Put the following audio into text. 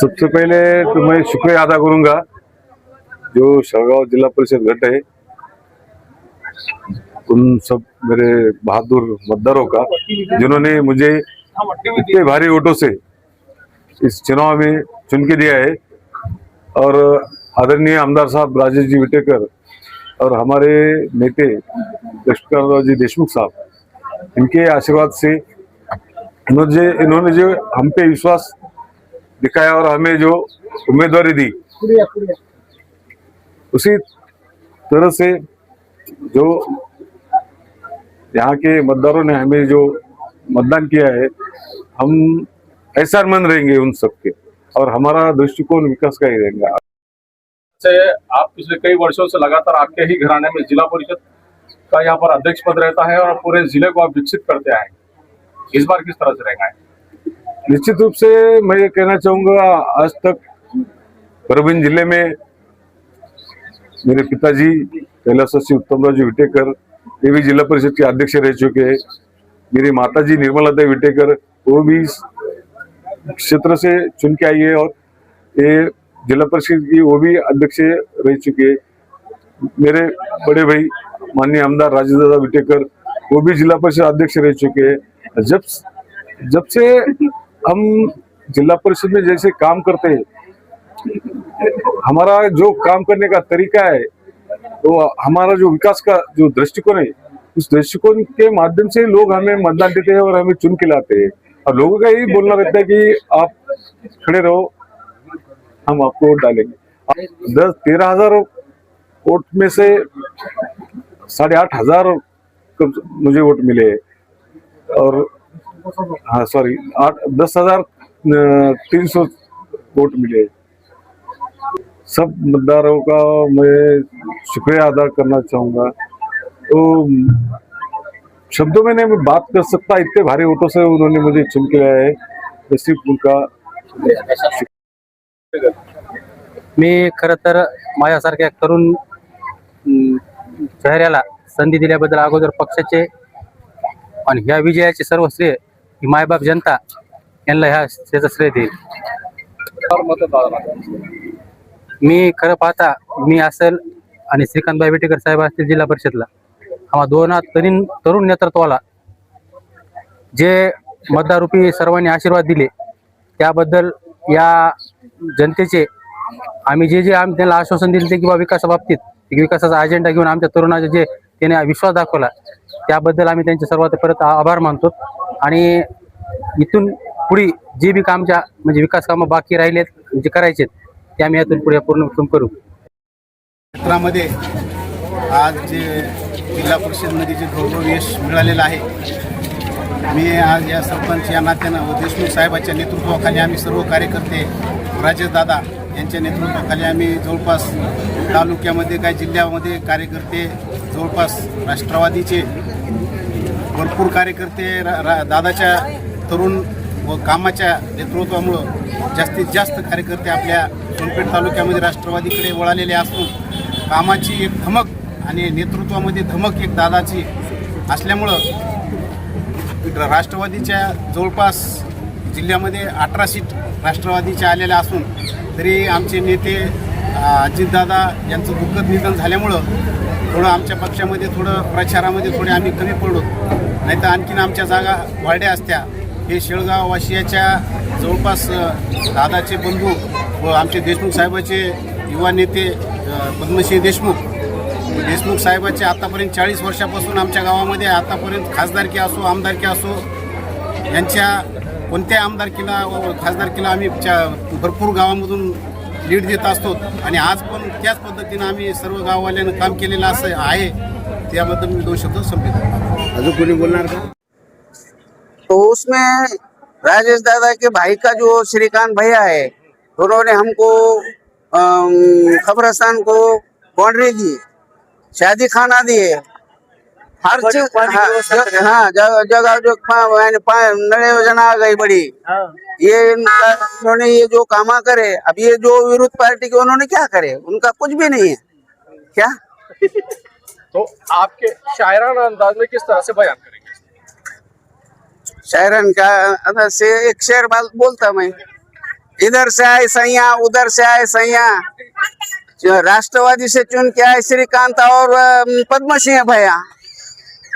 सबसे पहले तो मैं शुक्रिया अदा करूँगा, जो शाहगांव जिला परिषद घट है। उन सब मेरे बहादुर मतदारों का, जिन्होंने मुझे इतने भारी वोटों से इस चुनाव में चुन के दिया है, और आदरणीय आमदार साहब राजेश जी विटेकर और हमारे नेते लक्ष्मणराव जी देशमुख साहब, इनके आशीर्वाद से इन्होंने जो हम पे विश्वास दिखाया और हमें जो उम्मीदवारी दी। उसी तरह से जो यहाँ के मतदारों ने हमें जो मतदान किया है हम ऐसा मन रहेंगे उन सबके और हमारा दृष्टिकोण विकास का ही रहेगा। से आप पिछले कई वर्षों से लगातार आपके ही घराने में जिला परिषद का यहाँ पर अध्यक्ष पद रहता है और पूरे ज़िले को आप विकसित करते आए इस बार किस तरह से रहेगा? निश्चित रूप से मैं ये कहना चाहूँगा, आज तक परभणी ज़िले में मेरे पिताजी कैलाश सिंह उत्तमराव जी विटेकर, ये भी जिला परिषद के अध्यक्ष रह चुके हैं। मेरी माताजी निर्मलाता विटेकर, वो भी क्षेत्र से चुन के आई है और ये जिला परिषद की वो भी अध्यक्ष रह चुके हैं। मेरे बड़े भाई माननीय आमदार राजेश दादा विटेकर, वो भी जिला परिषद अध्यक्ष रह चुके हैं। जब जब से हम जिला परिषद में जैसे काम करते हैं, हमारा जो काम करने का तरीका है तो हमारा जो विकास का जो दृष्टिकोण है, उस दृष्टिकोण के माध्यम से लोग हमें मतदान देते हैं और हमें चुन के लाते हैं। और लोगों का यही बोलना रहता है कि आप खड़े रहो, हम आपको वोट डालेंगे। दस, तेरह हज़ार वोट में से साढ़े आठ हज़ार मुझे वोट मिले और हाँ सॉरी आठ दस हजार तीन सौ वोट मिले सब मतदारों का मैं शुक्रिया अदा करना चाहूंगा. तो शब्दों में नहीं बात कर सकता इतने भारी वोटों से उन्होंने मुझे चुन के लाया है. सिर्फ उनका मी खरं तर माझ्यासारख्या तरुण चेहऱ्याला संधी दिल्याबद्दल अगोदर पक्षाचे आणि ह्या विजयाचे सर्व श्रेय ही मायबाप जनता यांना ह्या त्याचा श्रेय देईल. मी खरं पाहता मी असेल आणि श्रीकांतबाई बेटेकर साहेब असतील जिल्हा परिषदला आम्हा दोन तरुण तरुण नेतृत्वाला जे मतदारूपी सर्वांनी आशीर्वाद दिले त्याबद्दल या जनतेचे आम्ही जे जे आम्ही त्यांना आश्वासन दिले ते किंवा विकासाबाबतीत बाबतीत विकासाचा अजेंडा घेऊन आमच्या तरुणाचे जे त्याने विश्वास दाखवला त्याबद्दल आम्ही त्यांचे सर्वात परत आभार मानतो. आणि इथून पुढे जे बी कामच्या म्हणजे विकास कामं बाकी राहिलेत जे करायचे ते आम्ही यातून पुढे पूर्ण करू. क्षेत्रामध्ये आज जे जिल्हा परिषदमध्ये जे गौरव यश मिळालेलं आहे मी आज या सरपंच या नात्यानं व देशमुख साहेबाच्या नेतृत्वाखाली आम्ही सर्व कार्यकर्ते राजेश दादा यांच्या नेतृत्वाखाली आम्ही जवळपास तालुक्यामध्ये काय जिल्ह्यामध्ये कार्यकर्ते जवळपास राष्ट्रवादीचे भरपूर कार्यकर्ते रा, रा दादाच्या तरुण व कामाच्या नेतृत्वामुळं जास्तीत जास्त कार्यकर्ते आपल्या सोनपेठ तालुक्यामध्ये राष्ट्रवादीकडे वळालेले असून कामाची एक धमक आणि नेतृत्वामध्ये धमक एक दादाची असल्यामुळं राष्ट्रवादीच्या जवळपास जिल्ह्यामध्ये अठरा सीट राष्ट्रवादीच्या आलेल्या असून तरी आमचे नेते अजितदादा यांचं दुःखद निधन झाल्यामुळं थोडं आमच्या पक्षामध्ये थोडं प्रचारामध्ये थोडे आम्ही कमी पडलो. नाही तर आणखीन आमच्या जागा वाड्या असत्या. हे शेळगाव वाशियाच्या जवळपास दादाचे बंधू व आमचे देशमुख साहेबाचे युवा नेते पद्मश्री पद्मसिंह देशमुख. देशमुख साहेबाचे आतापर्यंत चाळीस वर्षापासून आमच्या गावामध्ये आतापर्यंत खासदारकी असो आमदारकी असो यांच्या कोणत्या आमदारकीला व खासदारकीला आम्ही च्या- भरपूर गावामधून लीड देत असतो. आणि आज पण त्याच पद्धतीनं आम्ही सर्व गाववाल्यानं काम केलेलं असं आहे. त्याबद्दल मी दोन शब्द संपित अजून कोणी बोलणार का? तो उसमें राजेश दादा के भाई का जो श्रीकांत भैया है उन्होंने हमको खबरस्तान को बाउंड्री दी शादी खाना दिए। हर चीज़ हाँ, हाँ जगह जगह जो नल योजना आ गई बड़ी। ये उन्होंने ये जो कामा करे अब ये जो विरोध पार्टी के उन्होंने क्या करे? उनका कुछ भी नहीं है। क्या? तो आपके शायराना अंदाज में किस तरह से बयान करेंगे? शायरन का अंदाज से एक शेर बोलता मैं। इधर से आए, सैया, उधर से आए, सैया। राष्ट्रवादी से चुन के आए, श्रीकांत और पद्मसिंह पद्म सिंह भैया।